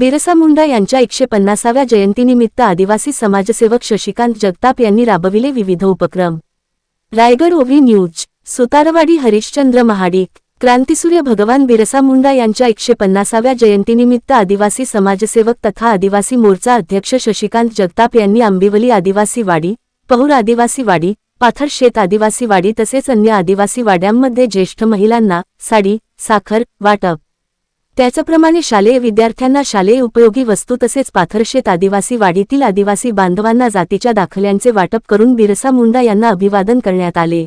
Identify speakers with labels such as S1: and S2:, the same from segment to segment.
S1: बिरसा मुंडा यांच्या एकशे पन्नासाव्या जयंतीनिमित्त आदिवासी समाजसेवक शशिकांत जगताप यांनी राबविले विविध उपक्रम. रायगड ओव्ही न्यूज सुतारवाडी हरिश्चंद्र महाडिक क्रांतिसूर्य भगवान बिरसा मुंडा यांच्या एकशे पन्नासाव्या जयंतीनिमित्त आदिवासी समाजसेवक तथा आदिवासी मोर्चा अध्यक्ष शशिकांत जगताप यांनी आंबिवली आदिवासी वाडी पहुर आदिवासी वाडी पाथर शेत आदिवासी वाडी तसेच अन्य आदिवासी वाड्यांमध्ये ज्येष्ठ महिलांना साडी साखर वाटप त्याचप्रमाणे शालेय विद्यार्थ्यांना शालेय उपयोगी वस्तू तसेच पाथरशेत आदिवासी वाडीतील आदिवासी बांधवांना जातीच्या दाखल्यांचे वाटप करून बिरसा मुंडा यांना अभिवादन करण्यात आले.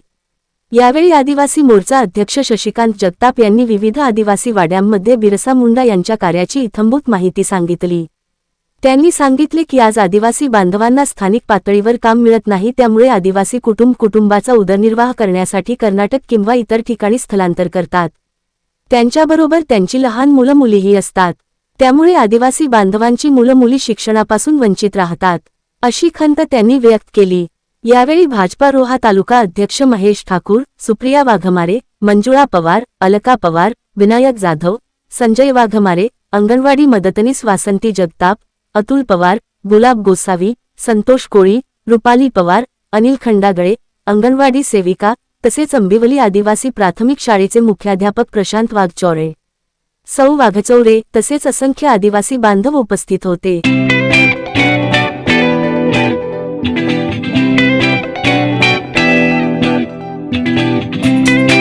S1: यावेळी आदिवासी मोर्चा अध्यक्ष शशिकांत जगताप यांनी विविध आदिवासी वाड्यांमध्ये बिरसा मुंडा यांच्या कार्याची इथंभूत माहिती सांगितली. त्यांनी सांगितले की आज आदिवासी बांधवांना स्थानिक पातळीवर काम मिळत नाही त्यामुळे आदिवासी कुटुंब कुटुंबाचा उदरनिर्वाह करण्यासाठी कर्नाटक किंवा इतर ठिकाणी स्थलांतर करतात. त्यांच्याबरोबर त्यांची लहान मुलं मुलीही असतात. त्यामुळे आदिवासी बांधवांची मुलं मुली शिक्षणापासून वंचित राहतात अशी खंत त्यांनी व्यक्त केली. यावेळी भाजपा रोहा तालुका अध्यक्ष महेश ठाकूर सुप्रिया वाघमारे मंजुळा पवार अलका पवार विनायक जाधव संजय वाघमारे अंगणवाडी मदतनीस वासंती जगताप अतुल पवार गुलाब गोसावी संतोष कोळी रुपाली पवार अनिल खंडागळे अंगणवाडी सेविका तसेच अंबिवली आदिवासी प्राथमिक शाळेचे मुख्याध्यापक प्रशांत वाघचौरे सौ वाघचौरे तसेच असंख्य आदिवासी बांधव उपस्थित होते.
S2: भारत